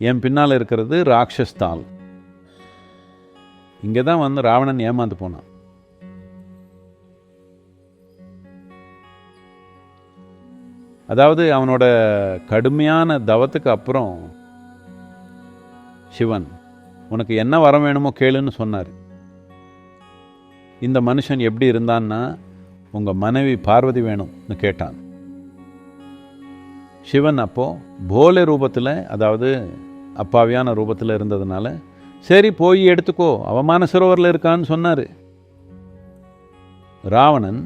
என் பின்னால் இருக்கிறது ராட்சஸ்தால் இங்கே தான் வந்து ராவணன் ஏமாந்து போனான். அதாவது அவனோட கடுமையான தவத்துக்கு அப்புறம் சிவன் உனக்கு என்ன வரம் வேணுமோ கேளுன்னு சொன்னார். இந்த மனுஷன் எப்படி இருந்தான்னா உங்கள் மனைவி பார்வதி வேணும்னு கேட்டான். சிவன் அப்போது போலே ரூபத்தில் அதாவது அப்பாவியான ரூபத்தில் இருந்ததுனால சரி போய் எடுத்துக்கோ அவமான சரோவரில் இருக்கான்னு சொன்னார். ராவணன்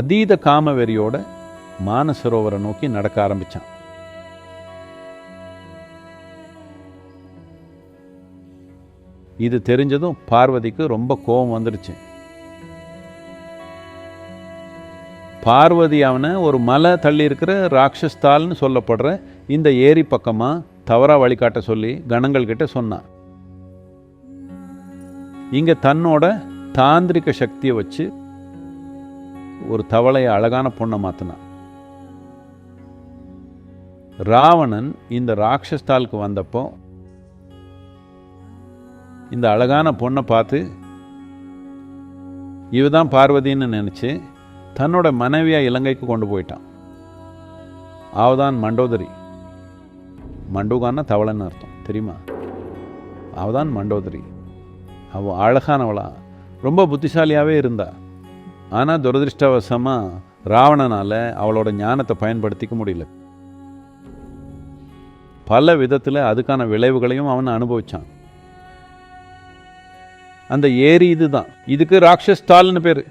அதீத காமவெறியோட மானசரோவரை நோக்கி நடக்க ஆரம்பிச்சான். இது தெரிஞ்சதும் பார்வதிக்கு ரொம்ப கோபம் வந்துடுச்சு பார்வதி அவனை ஒரு மலை தள்ளி இருக்கிற ராட்சஸ்தால்னு சொல்லப்படுற இந்த ஏரி பக்கமாக தவறாக வழிகாட்ட சொல்லி கணங்கள் கிட்ட சொன்னான் இங்கே தன்னோட தாந்திரிக சக்தியை வச்சு ஒரு தவளையை அழகான பொண்ணை மாற்றினான் ராவணன் இந்த ராட்சஸ்தாலுக்கு வந்தப்போ இந்த அழகான பொண்ணை பார்த்து இவதான் பார்வதின்னு நினச்சி தன்னோட மனைவியாக இலங்கைக்கு கொண்டு போயிட்டான். அவதான் மண்டோதரி. மண்டோகான்னா தவளைன்னு அர்த்தம் தெரியுமா? அவதான் மண்டோதரி. அவ அழகானவளா ரொம்ப புத்திசாலியாகவே இருந்தா. ஆனால் துரதிருஷ்டவசமாக ராவணனால் அவளோட ஞானத்தை பயன்படுத்திக்க முடியல. பல விதத்தில் அதுக்கான விளைவுகளையும் அவன் அனுபவிச்சான். அந்த ஏரி இதுதான். இதுக்கு ராட்சஸ்தால்னு பேர்.